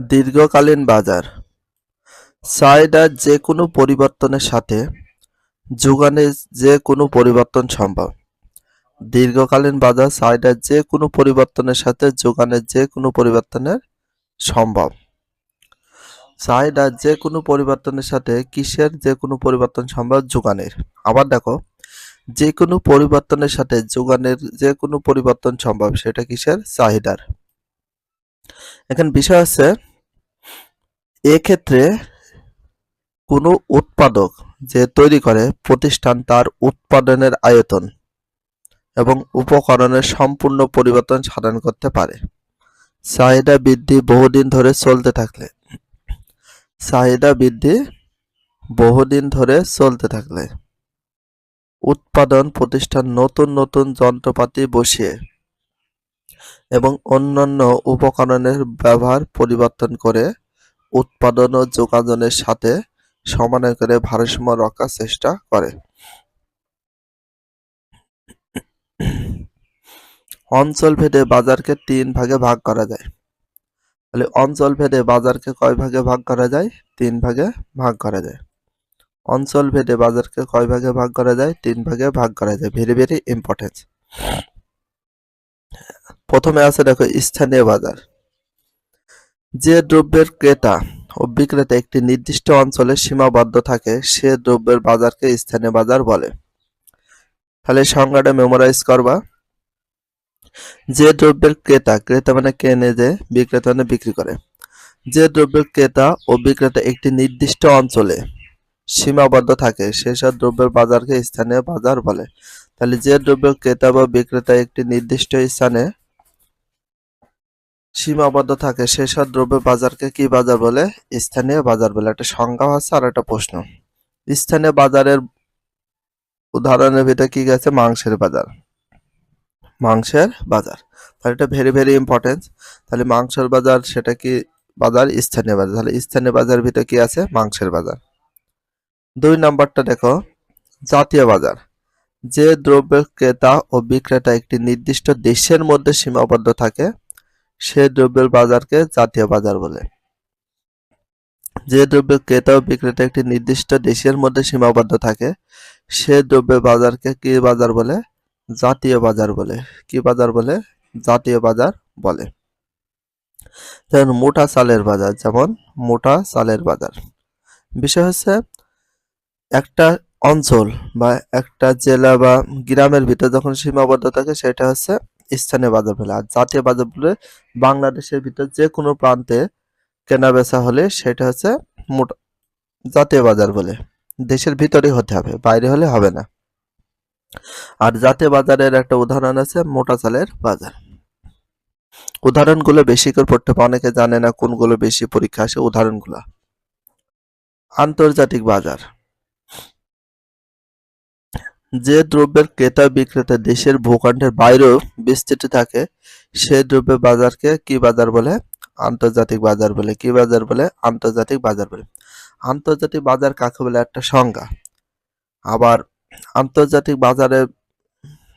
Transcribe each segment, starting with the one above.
দীর্ঘকালীন বাজার। চাহিদার যে কোনো পরিবর্তনের সাথে যোগানের যে কোনো পরিবর্তন সম্ভব। দীর্ঘকালীন বাজার চাহিদার যে কোনো পরিবর্তনের সাথে যোগানের যে কোনো পরিবর্তনের সম্ভব। চাহিদার যে কোনো পরিবর্তনের সাথে কিসের যে কোনো পরিবর্তন সম্ভব? যোগানের। আবার দেখো, যে কোনো পরিবর্তনের সাথে যোগানের যে কোনো পরিবর্তন সম্ভব, সেটা কিসের? চাহিদার এখন বিষয় হচ্ছে এক্ষেত্রে কোনো উৎপাদক যে তৈরি করে প্রতিষ্ঠান তার উৎপাদনের আয়তন এবং উপকরণের সম্পূর্ণ পরিবর্তন সাধন করতে পারে। চাহিদা বৃদ্ধি বহুদিন ধরে চলতে থাকলে। চাহিদা বৃদ্ধি বহুদিন ধরে চলতে থাকলে। উৎপাদন প্রতিষ্ঠান নতুন নতুন যন্ত্রপাতি বসিয়ে এবং অন্যান্য উপকরণের ব্যবহার পরিবর্তন করে উৎপাদন ও যোগাযোগের সাথে সমন্বয় করে ভারসাম্য রক্ষার চেষ্টা করে। অঞ্চল ভেদে বাজারকে তিন ভাগে ভাগ করা যায়। তাহলে অঞ্চল ভেদে বাজারকে কয় ভাগে ভাগ করা যায়? তিন ভাগে ভাগ করা যায়। অঞ্চল ভেদে বাজারকে কয় ভাগে ভাগ করা যায়? তিন ভাগে ভাগ করা যায়। ভেরি ভেরি ইম্পর্টেন্স প্রথমে আছে দেখো স্থানীয় বাজার। যে দ্রব্যের ক্রেতা ও বিক্রেতা একটি নির্দিষ্ট অঞ্চলে সীমাবদ্ধ থাকে, সে দ্রব্যের বাজারকে স্থানীয় বাজার বলে। তাহলে সংজ্ঞাটা মেমোরাইজ করবা। যে দ্রব্যের ক্রেতা ক্রেতা মানে কেনে যে বিক্রেতা মানে বিক্রি করে। যে দ্রব্যের ক্রেতা ও বিক্রেতা একটি নির্দিষ্ট অঞ্চলে সীমাবদ্ধ থাকে সেসব দ্রব্যের বাজারকে স্থানীয় বাজার বলে। তাহলে যে দ্রব্যের ক্রেতা বা বিক্রেতা একটি নির্দিষ্ট স্থানে সীমাবদ্ধ থাকে সেসব দ্রব্যের বাজারকে কি বাজার বলে? স্থানীয় বাজার বলে। একটা সংজ্ঞা আছে আর একটা প্রশ্ন। স্থানীয় বাজারের উদাহরণের ভিতরে কি গেছে? মাংসের বাজার। মাংসের বাজার। তাহলে এটা ভেরি ভেরি ইম্পর্টেন্ট তাহলে মাংসের বাজার, সেটা কি বাজার? স্থানীয় বাজার। তাহলে স্থানীয় বাজারের ভিতরে কি আছে? মাংসের বাজার। দুই নাম্বারটা দেখো। জাতীয় বাজার। যে দ্রব্যের ক্রেতা ও বিক্রেতা একটি নির্দিষ্ট দেশের মধ্যে সীমাবদ্ধ থাকে সে দ্রব্যের বাজারকে জাতীয় বাজার বলে। যে দ্রব্য ক্রেতা ও বিক্রেতা একটি নির্দিষ্ট দেশের মধ্যে সীমাবদ্ধ থাকে, সে দ্রব্যের বাজারকে কি বাজার বলে? জাতীয় বাজার বলে। কি বাজার বলে? জাতীয় বাজার বলে। যেমন মোটা চালের বাজার, যেমন মোটা চালের বাজার। বিষয় হচ্ছে, একটা অঞ্চল বা একটা জেলা বা গ্রামের ভিতরে যখন সীমাবদ্ধ থাকে, সেটা হচ্ছে স্থানীয় বাজার বলে। আর জাতীয় বাজার বলে বাংলাদেশের ভিতর যে কোনো প্রান্তে কেনা বেচা হলে সেটা হচ্ছে মোটা জাতীয় বাজার বলে। দেশের ভিতরেই হতে হবে, বাইরে হলে হবে না। আর জাতীয় বাজারের একটা উদাহরণ আছে, মোটা চালের বাজার। উদাহরণগুলো বেশি করে পড়তে হবে, অনেকে জানে না কোনগুলো বেশি পরীক্ষা আসে উদাহরণগুলো। আন্তর্জাতিক বাজার। যে দ্রব্যের ক্রেতা বিক্রেতা দেশের ভূখণ্ডের বাইরেও বিস্তৃত থাকে, সে দ্রব্যের বাজারকে কি বাজার বলে? আন্তর্জাতিক বাজার বলে। কি বাজার বলে? আন্তর্জাতিক বাজার বলে। আন্তর্জাতিক বাজার কাকে বলে? একটা সংজ্ঞা। আবার আন্তর্জাতিক বাজারে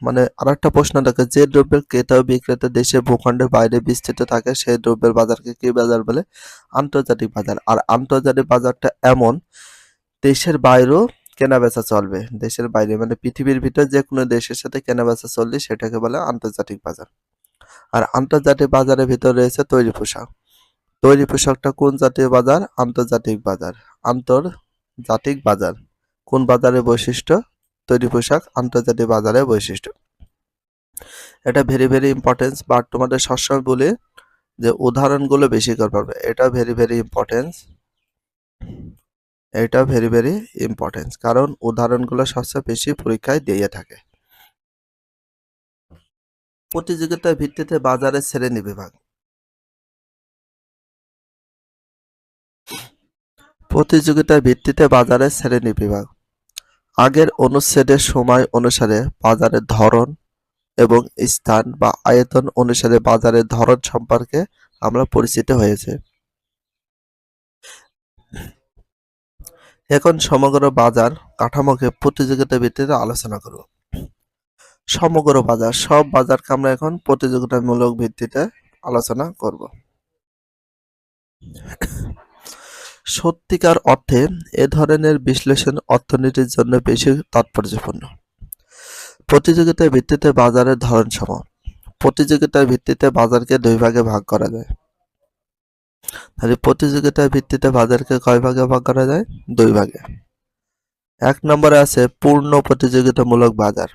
মানে আরেকটা প্রশ্ন থাকে, যে দ্রব্যের ক্রেতা ও বিক্রেতা দেশের ভূখণ্ডের বাইরে বিস্তৃত থাকে সেই দ্রব্যের বাজারকে কি বাজার বলে? আন্তর্জাতিক বাজার। আর আন্তর্জাতিক বাজারটা এমন, দেশের বাইরেও কেনা বেচা চলবে। দেশের বাইরে মানে পৃথিবীর ভিতরে যে কোনো দেশের সাথে কেনা বেচা চললে সেটাকে বলে আন্তর্জাতিক বাজার। আর আন্তর্জাতিক বাজারের ভিতর রয়েছে তৈরি পোশাক। তৈরি পোশাকটা কোন জাতীয় বাজার? আন্তর্জাতিক বাজার। আন্তর্জাতিক বাজার। কোন বাজারের বৈশিষ্ট্য? তৈরি পোশাক আন্তর্জাতিক বাজারের বৈশিষ্ট্য। এটা ভেরি ভেরি ইম্পর্টেন্স বাট তোমাদের সবসময় বলি যে উদাহরণগুলো বেশি করে পারবে এটা ভেরি ভেরি ইম্পর্টেন্স এটা ভেরি ভেরি ইম্পর্টেন্স কারণ উদাহরণগুলো সবচেয়ে বেশি পরীক্ষায় দিয়ে থাকে। প্রতিযোগিতার ভিত্তিতে বাজারের শ্রেণি বিভাগ। প্রতিযোগিতার ভিত্তিতে বাজারের শ্রেণি বিভাগ। আগের অনুচ্ছেদের সময় অনুসারে বাজারের ধরন এবং স্থান বা আয়তন অনুসারে বাজারের ধরন সম্পর্কে আমরা পরিচিত হয়েছে। এখন সমগ্র বাজার কাঠামোকে প্রতিযোগিতা ভিত্তিতে আলোচনা করব। সমগ্র বাজার, সব বাজারকে আমরা এখন প্রতিযোগিতামূলক ভিত্তিতে আলোচনা করব। সত্যিকার অর্থে এ ধরনের বিশ্লেষণ অর্থনীতির জন্য বেশি তাৎপর্যপূর্ণ। প্রতিযোগিতার ভিত্তিতে বাজারের ধরন সম প্রতিযোগিতার ভিত্তিতে বাজারকে দুই ভাগে ভাগ করা যায়। তাহলে প্রতিযোগিতার ভিত্তিতে বাজারকে কয় ভাগে ভাগ করা যায়? দুই ভাগে। এক নম্বরে আছে পূর্ণ প্রতিযোগিতামূলক বাজার।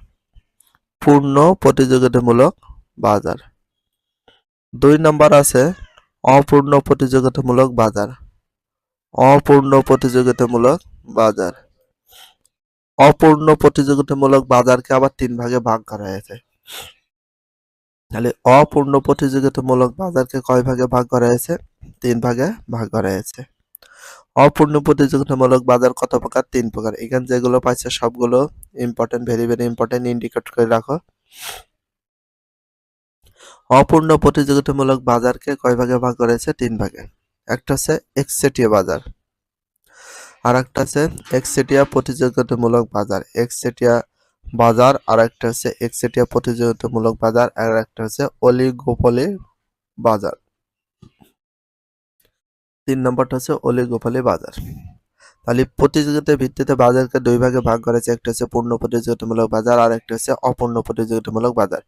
পূর্ণ প্রতিযোগিতামূলক বাজার। দুই নম্বর আছে অপূর্ণ প্রতিযোগিতামূলক বাজার। অপূর্ণ প্রতিযোগিতামূলক বাজার। অপূর্ণ প্রতিযোগিতামূলক বাজারকে আবার তিন ভাগে ভাগ করা হয়েছে। তাহলে অপূর্ণ প্রতিযোগিতামূলক বাজারকে কয় ভাগে ভাগ করা হয়েছে? তিন ভাগে ভাগ করা হয়েছে। অপূর্ণ প্রতিযোগিতামূলক বাজার কত প্রকার? তিন প্রকার। এখানে যেগুলো পাইছে সবগুলো important very very important indicate করে রাখো। অপূর্ণ প্রতিযোগিতামূলক বাজারকে কয় ভাগে ভাগ করা হয়েছে? তিন ভাগে। একটা হচ্ছে একচেটিয়া বাজার। আর একটা হচ্ছে একচেটিয়া প্রতিযোগিতামূলক বাজার। একচেটিয়া বাজার আর একটা হচ্ছে একচেটিয়া প্রতিযোগিতামূলক বাজার আর একটা হচ্ছে অলিগোপলি বাজার। তিন নম্বরটা হচ্ছে অলিগোপলি বাজার। তাহলে প্রতিযোগিতার ভিত্তিতে বাজারকে দুই ভাগে ভাগ করেছে, একটা হচ্ছে পূর্ণ প্রতিযোগিতামূলক বাজার আর একটা হচ্ছে অপূর্ণ প্রতিযোগিতামূলক বাজার।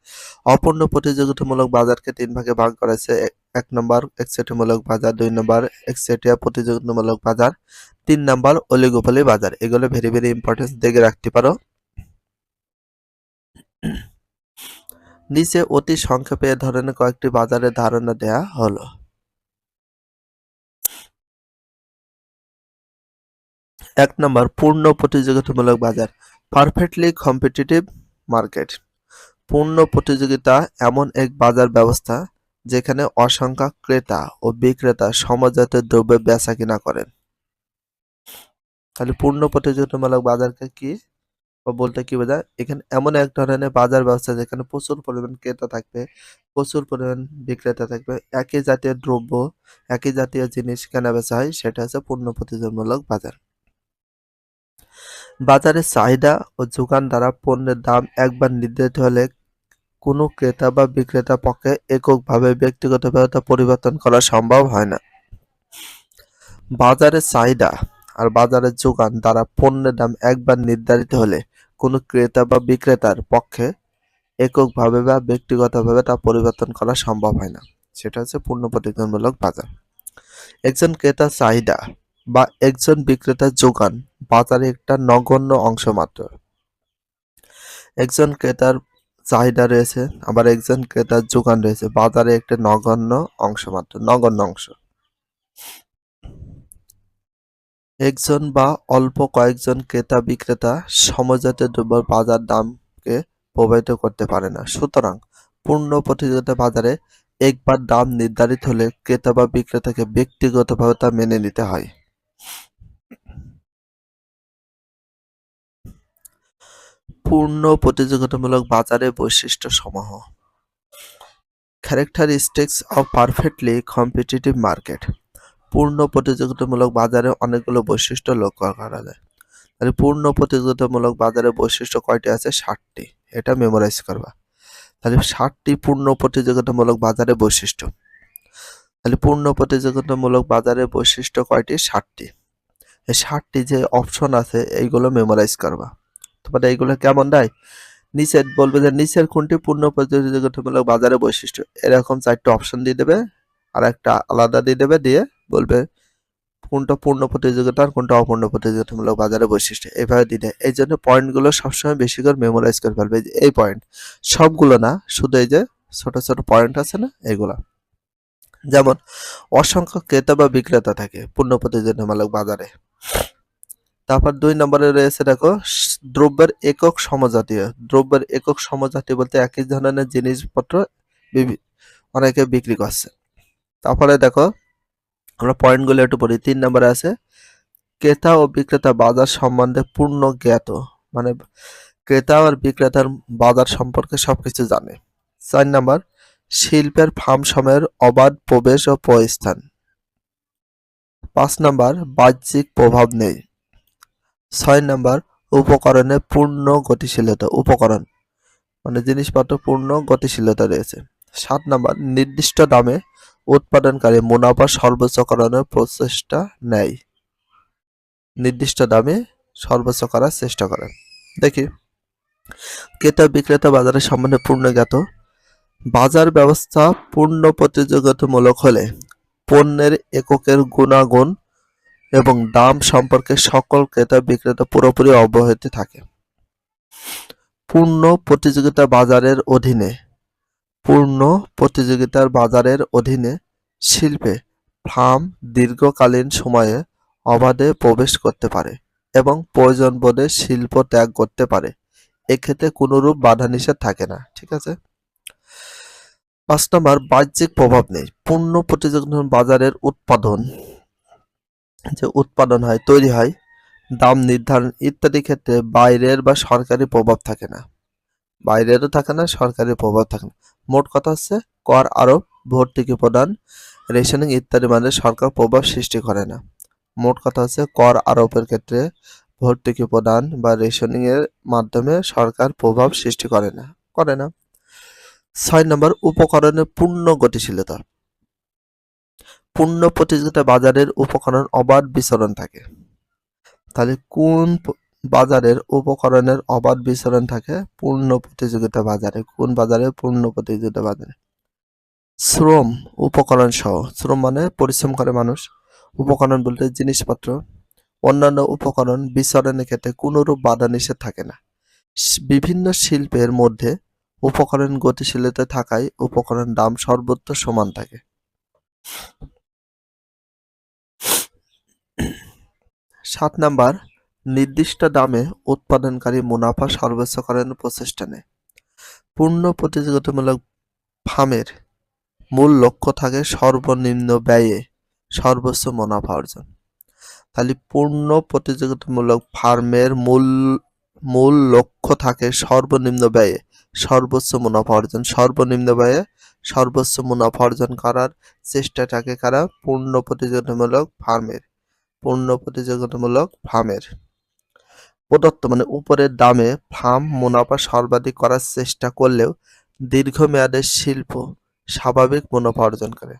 অপূর্ণ প্রতিযোগিতামূলক বাজারকে তিন ভাগে ভাগ করেছে, এক- নম্বর একচেটিয়ামূলক বাজার, দুই নম্বর একচেটিয়া প্রতিযোগিতামূলক বাজার, তিন নম্বর অলিগোপলি বাজার। এগুলো ভেরি ভেরি ইম্পর্টেন্স দেখে রাখতে পারো। নিচে অতি সংক্ষেপে এ ধরনের কয়েকটি বাজারের ধারণা দেয়া হলো। এক নম্বর, পূর্ণ প্রতিযোগিতামূলক বাজার পারফেক্টলি কম্পিটিটিভ মার্কেট পূর্ণ প্রতিযোগিতা এমন এক বাজার ব্যবস্থা যেখানে অসংখ্য ক্রেতা ও বিক্রেতা সমজাত দ্রব্য বেচা কিনা করেন। তাহলে পূর্ণ প্রতিযোগিতামূলক বাজারকে কি? বা বলতে কি বোঝায়? এখানে এমন এক ধরনের বাজার ব্যবস্থা যেখানে প্রচুর পরিমাণ ক্রেতা থাকবে, প্রচুর পরিমাণ বিক্রেতা থাকবে। একই জাতীয় দ্রব্য, একই জাতীয় জিনিস কেনা বেচা হয়, সেটা হচ্ছে পূর্ণ প্রতিযোগিতামূলক বাজার। বাজারে চাহিদা ও যোগান দ্বারা পণ্যের দাম একবার নির্ধারিত হলে কোনো ক্রেতা বা বিক্রেতা পক্ষে এককভাবে ব্যক্তিগতভাবে তা পরিবর্তন করা সম্ভব হয় না। বাজারে চাহিদা আর বাজারের যোগান দ্বারা পণ্যের দাম একবার নির্ধারিত হলে কোনো ক্রেতা বা বিক্রেতার পক্ষে এককভাবে বা ব্যক্তিগতভাবে তা পরিবর্তন করা সম্ভব হয় না। সেটা হচ্ছে পূর্ণ প্রতিযোগিতামূলক বাজার। একজন ক্রেতার চাহিদা বা একজন বিক্রেতার যোগান বাজারে একটা নগণ্য অংশ মাত্র। একজন ক্রেতার চাহিদা রয়েছে, আবার একজন ক্রেতার যোগান রয়েছে, বাজারে একটা নগণ্য অংশ মাত্র, নগণ্য অংশ। একজন বা অল্প কয়েকজন ক্রেতা বিক্রেতা সমজাতীয় দ্রব্যের বাজার দামকে প্রভাবিত করতে পারে না। সুতরাং পূর্ণ প্রতিযোগিতা বাজারে একবার দাম নির্ধারিত হলে ক্রেতা বা বিক্রেতাকে ব্যক্তিগতভাবে তা মেনে নিতে হয়। পূর্ণ প্রতিযোগিতামূলক বাজারের বৈশিষ্ট্য সমূহ। Characteristics of perfectly competitive market পূর্ণ প্রতিযোগিতামূলক বাজারে অনেকগুলো বৈশিষ্ট্য লক্ষ্য করা যায়। তাহলে পূর্ণ প্রতিযোগিতামূলক বাজারের বৈশিষ্ট্য কয়টি আছে? ষাটটি এটা মেমোরাইজ করবা। তাহলে ষাটটি পূর্ণ প্রতিযোগিতামূলক বাজারে বৈশিষ্ট্য। তাহলে পূর্ণ প্রতিযোগিতামূলক বাজারে বৈশিষ্ট্য কয়টি? ষাটটি এই ষাটটি যে অপশন আছে, এইগুলো মেমোরাইজ করবা। তোমাদের এইগুলো কেমন দেয়? নিচের বলবে যে নিচের কোনটি পূর্ণ প্রতিযোগিতামূলক বাজারে বৈশিষ্ট্য? এরকম চারটি অপশন দিয়ে দেবে আর একটা আলাদা দিয়ে দেবে, দিয়ে বলবে, কোনটা পূর্ণ প্রতিযোগিতা আর কোনটা অপূর্ণ প্রতিযোগিতামূলক বাজারের বৈশিষ্ট্য। এইভাবে দিতে এই জন্য পয়েন্টগুলো সবসময় বেশি করে মেমোরাইজ করে ফেলবে। এই পয়েন্ট। সবগুলো না, শুধু এই যে, ছোট ছোট পয়েন্ট আছে না, এগুলা। যেমন, অসংখ্য ক্রেতা বা বিক্রেতা থাকে পূর্ণ প্রতিযোগিতামূলক বাজারে। তারপর দুই নম্বরে রয়েছে, দেখো, দ্রব্যের একক সমজাতীয়। দ্রব্যের একক সমজাতীয় বলতে একই ধরনের জিনিসপত্র অনেকে বিক্রি করছে। তারপরে দেখো আমরা পয়েন্টগুলো একটু পড়ি। তিন নম্বরে আছে, ক্রেতা ও বিক্রেতা বাজার সম্বন্ধে পূর্ণ জ্ঞাত। মানে ক্রেতা আর বিক্রেতার বাজার সম্পর্কে সবকিছু জানে। চার নম্বর, শিল্পের ফার্ম সময়ের অবাধ প্রবেশ ও প্রস্থান। পাঁচ নম্বর, বাহ্যিক প্রভাব নেই। ছয় নম্বর, উপকরণে পূর্ণ গতিশীলতা, উপকরণ। মানে জিনিসপত্র পূর্ণ গতিশীলতা রয়েছে। সাত নম্বর, নির্দিষ্ট দামে উৎপাদনকারী মুনাফা সর্বোচ্চকরণের প্রচেষ্টা নেয়। নির্দিষ্ট দামে সর্বোচ্চ করার চেষ্টা করে দেখি। ক্রেতা বিক্রেতা বাজারের সম্বন্ধে পূর্ণ জ্ঞাত বাজার ব্যবস্থা পূর্ণ প্রতিযোগিতামূলক হলে পণ্যের এককের গুণাগুণ এবং দাম সম্পর্কে সকল ক্রেতা বিক্রেতা পুরোপুরি অবহিত থাকে। পূর্ণ প্রতিযোগিতা বাজারের অধীনে পূর্ণ প্রতিযোগিতার বাজারের অধীনে শিল্পে ফার্ম দীর্ঘকালীন সময়ে অবাধে প্রবেশ করতে পারে এবং প্রয়োজন বোধে শিল্প ত্যাগ করতে পারে। এক্ষেত্রে কোনোরূপ বাধা নিষেধ থাকে না, ঠিক আছে? পাঁচ নম্বর, বাহ্যিক প্রভাব নেই। পূর্ণ প্রতিযোগিতার বাজারের উৎপাদন, যে উৎপাদন হয়, তৈরি হয়, দাম নির্ধারণ ইত্যাদি ক্ষেত্রে বাইরের বা সরকারি প্রভাব থাকে না। বাইরেরও থাকে না, সরকারি প্রভাব থাকে না। মোট কথা হচ্ছে, কর, আরোপ ভর্তুকি প্রদান রেশনিং ইত্যাদি মানে সরকার প্রভাব সৃষ্টি করে না। মোট কথা হচ্ছে, কর, আরোপের ক্ষেত্রে ভর্তুকি প্রদান বা রেশনিং এর মাধ্যমে সরকার প্রভাব সৃষ্টি করে না করে না। ছয় নম্বর, উপকরণের পূর্ণ গতিশীলতা। পূর্ণ প্রতিযোগিতা বাজারের উপকরণ অবাধ বিচরণ থাকে। তাহলে কোন বাজারের উপকরণের অবাধ বিচরণ থাকে পূর্ণ প্রতিযোগিতা বাজারে। কোন বাজারে? পূর্ণ প্রতিযোগিতা বাজারে। শ্রম উপকরণ সহ। শ্রম মানে পরিশ্রম করে মানুষ। উপকরণ বলতে জিনিসপত্র। অন্যান্য উপকরণ বিচরণের ক্ষেত্রে কোনোরূপ বাধা নিষেধ থাকে না। বিভিন্ন শিল্পের মধ্যে উপকরণ গতিশীলতা থাকায় উপকরণ দাম সর্বত্র সমান থাকে। সাত নাম্বার নির্দিষ্ট দামে উৎপাদনকারী মুনাফা সর্বোচ্চ প্রচেষ্টা নেয় পূর্ণ প্রতিযোগিতামূলক ফার্মের মূল লক্ষ্য থাকে সর্বনিম্ন ব্যয়ে সর্বোচ্চ মুনাফা অর্জন। তাহলে পূর্ণ প্রতিযোগিতামূলক ফার্মের মূল মূল লক্ষ্য থাকে সর্বনিম্ন ব্যয়ে সর্বোচ্চ মুনাফা অর্জন। সর্বনিম্ন ব্যয়ে সর্বোচ্চ মুনাফা অর্জন করার চেষ্টা থাকে কারা? পূর্ণ প্রতিযোগিতামূলক ফার্মের। পূর্ণ প্রতিযোগিতামূলক ফার্মের। প্রদত্ত মানে উপরের দামে ফার্ম মুনাফা সর্বাধিক করার চেষ্টা করলেও দীর্ঘমেয়াদে শিল্প স্বাভাবিক মুনাফা অর্জন করে।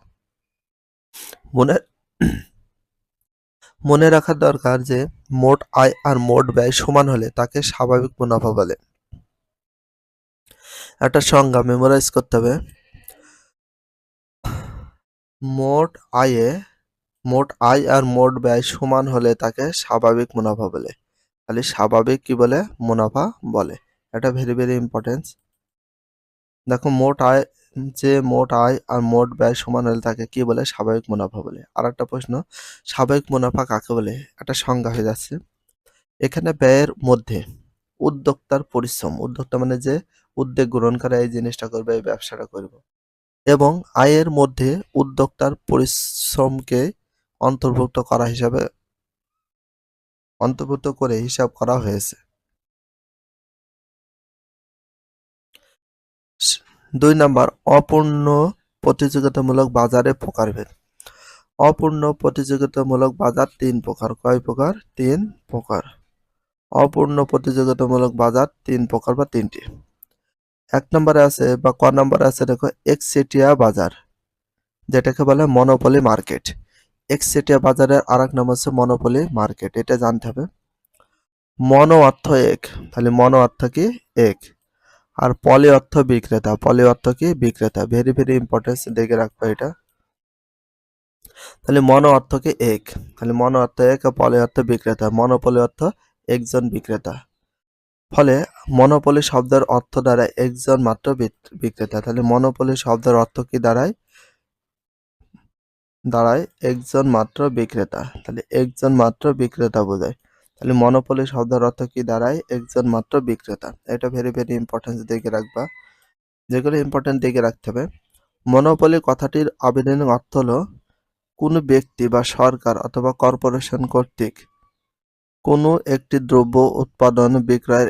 মনে মনে রাখা দরকার যে, মোট আয় আর মোট ব্যয় সমান হলে তাকে স্বাভাবিক মুনাফা বলে। একটা সংজ্ঞা মেমোরাইজ করতে হবে। মোট আয়ে, মোট আয় আর মোট ব্যয় সমান হলে তাকে স্বাভাবিক মুনাফা বলে। তাহলে স্বাভাবিক কি বলে? মুনাফা বলে। এটা ভেরি ভেরি ইম্পর্টেন্স দেখো, মোট আয়, যে মোট আয় আর মোট ব্যয় সমান হলে তাকে কি বলে? স্বাভাবিক মুনাফা বলে। আর একটা প্রশ্ন, স্বাভাবিক মুনাফা কাকে বলে? একটা সংজ্ঞা হয়ে যাচ্ছে। এখানে ব্যয়ের মধ্যে উদ্যোক্তার পরিশ্রম, উদ্যোক্তা মানে যে উদ্যোগ গ্রহণ করে এই জিনিসটা করবে, এই ব্যবসাটা করবে। এবং আয়ের মধ্যে উদ্যোক্তার পরিশ্রমকে অন্তর্ভুক্ত করা হিসাবে অন্তর্ভুক্ত করে হিসাব করা হয়েছে। দুই নাম্বার, অপূর্ণ প্রতিযোগিতামূলক বাজারে প্রকারভেদ অপূর্ণ প্রতিযোগিতামূলক বাজার তিন প্রকার। কয় প্রকার? তিন প্রকার। অপূর্ণ প্রতিযোগিতামূলক বাজার তিন প্রকার বা তিনটি। এক নম্বরে আছে বা ক নম্বরে আছে দেখো একচেটিয়া বাজার, যেটাকে বলে মনোপলি মার্কেট। একচেটিয়া বাজারের আর এক নাম হচ্ছে মনোপলি মার্কেট এটা জানতে হবে। মনো অর্থ এক, তাহলে মনো অর্থ কি? এক। আর পলি অর্থ বিক্রেতা পলি অর্থ কি? বিক্রেতা। ভেরি ভেরি ইম্পর্টেন্স দেখে রাখব এটা। তাহলে মনো অর্থ কি? এক। তাহলে মনো অর্থ এক, আর পলি অর্থ বিক্রেতা। মনোপলি অর্থ একজন বিক্রেতা। ফলে মনোপলি শব্দের অর্থ দ্বারা একজন মাত্র বিক- বিক্রেতা। তাহলে মনোপলি শব্দের অর্থ কি দাঁড়ায় দাঁড়ায় একজন মাত্র বিক্রেতা। তাহলে একজন মাত্র বিক্রেতা বোঝায়। তাহলে মনোপলি শব্দের অর্থ কি? দাঁড়ায় একজন মাত্র বিক্রেতা। এটা ভেরি ভেরি ইম্পর্টেন্স দেখে রাখবা। যেগুলো ইম্পর্টেন্ট দেখে রাখতে হবে। মনোপলি কথাটির আবেদনের অর্থ হলো কোনো ব্যক্তি বা সরকার অথবা কর্পোরেশন কর্তৃক কোনো একটি দ্রব্য উৎপাদন, বিক্রয়ের